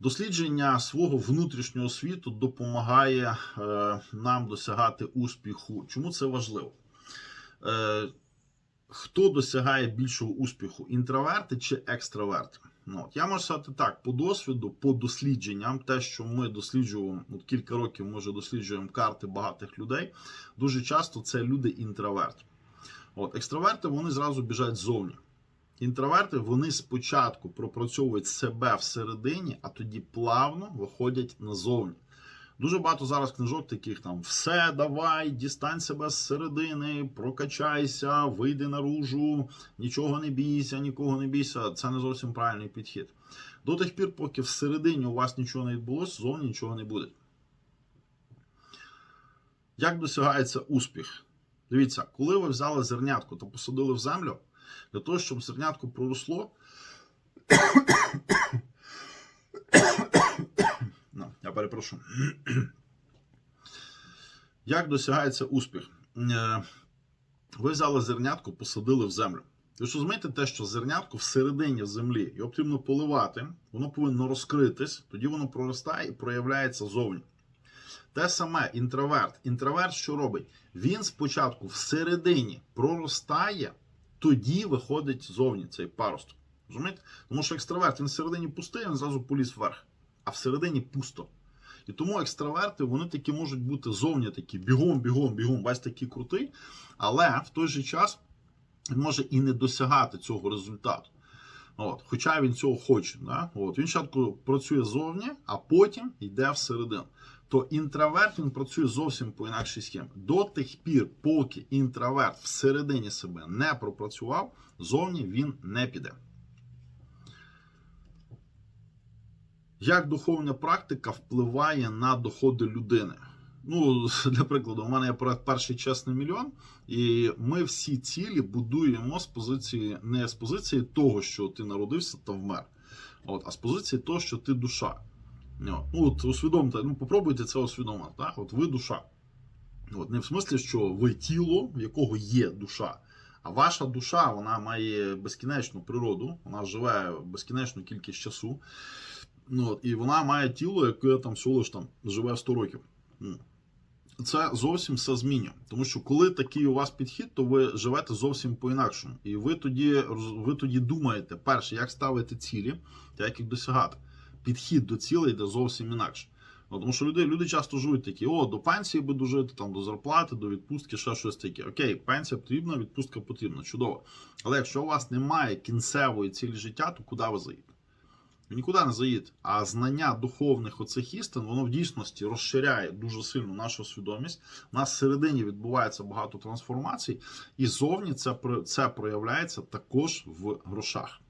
Дослідження свого внутрішнього світу допомагає е, нам досягати успіху. Чому це важливо? Е, хто досягає більшого успіху? Інтроверти чи екстраверти? Ну, от, я можу сказати так, по досвіду, по дослідженням, те, що ми досліджуємо, от кілька років ми вже досліджуємо карти багатих людей, дуже часто це люди інтроверти. От, екстраверти вони зразу біжать ззовні. Інтроверти вони спочатку пропрацьовують себе всередині, а тоді плавно виходять назовні. Дуже багато зараз книжок таких там все, давай, дістань себе зсередини, прокачайся, вийди наружу, нічого не бійся, нікого не бійся. Це не зовсім правильний підхід. До тих пір, поки всередині у вас нічого не відбулося, зовні нічого не буде. Як досягається успіх? Дивіться, коли ви взяли зернятко та посадили в землю, для того, щоб зернятко проросло. Ну, я перепрошую. Як досягається успіх? Е, Ви взяли зернятко, посадили в землю. Ви ж розумієте те, що зернятко всередині землі, його потрібно поливати, воно повинно розкритись, тоді воно проростає і проявляється зовні. Те саме інтроверт. Інтроверт що робить? Він спочатку всередині проростає, тоді виходить зовні цей паросток. Розумієте? Тому що екстраверт він всередині пустий, він зразу поліз вверх, а всередині пусто. І тому екстраверти вони такі можуть бути зовні такі бігом, бігом, бігом, бач такий крутий, але в той же час він може і не досягати цього результату. От, Хоча він цього хоче. Да? От, Він спочатку працює зовні, а потім йде всередину. То інтроверт він працює зовсім по інакшій схемі. До тих пір, поки інтроверт всередині себе не пропрацював, зовні він не піде. Як духовна практика впливає на доходи людини? Ну, для прикладу, у мене є проект перший чесний мільйон, і ми всі цілі будуємо з позиції не з позиції того, що ти народився та вмер, от, а з позиції того, що ти душа. Ну, от усвідомте, ну попробуйте це усвідомити. Так? От ви душа. От, не в смислі, що ви тіло, в якого є душа. А ваша душа вона має безкінечну природу, вона живе безкінечну кількість часу. Ну, от, і вона має тіло, яке там всього лиш там живе 100 років. Ну, Це зовсім все змінює. Тому що коли такий у вас підхід, то ви живете зовсім по-інакшому. І ви тоді, ви тоді думаєте, перше, як ставити цілі як їх досягати. Підхід до цілей йде зовсім інакше. Ну, тому що люди, люди часто живуть такі: о, до пенсії би дожити, там, до зарплати, до відпустки, ще щось таке. Окей, пенсія потрібна, відпустка потрібна, чудово. Але якщо у вас немає кінцевої цілі життя, то куди ви заїдете? Ви нікуди не заїдете. А знання духовних оцих істин, воно в дійсності розширяє дуже сильно нашу свідомість. У нас всередині відбувається багато трансформацій, і зовні це, це проявляється також в грошах.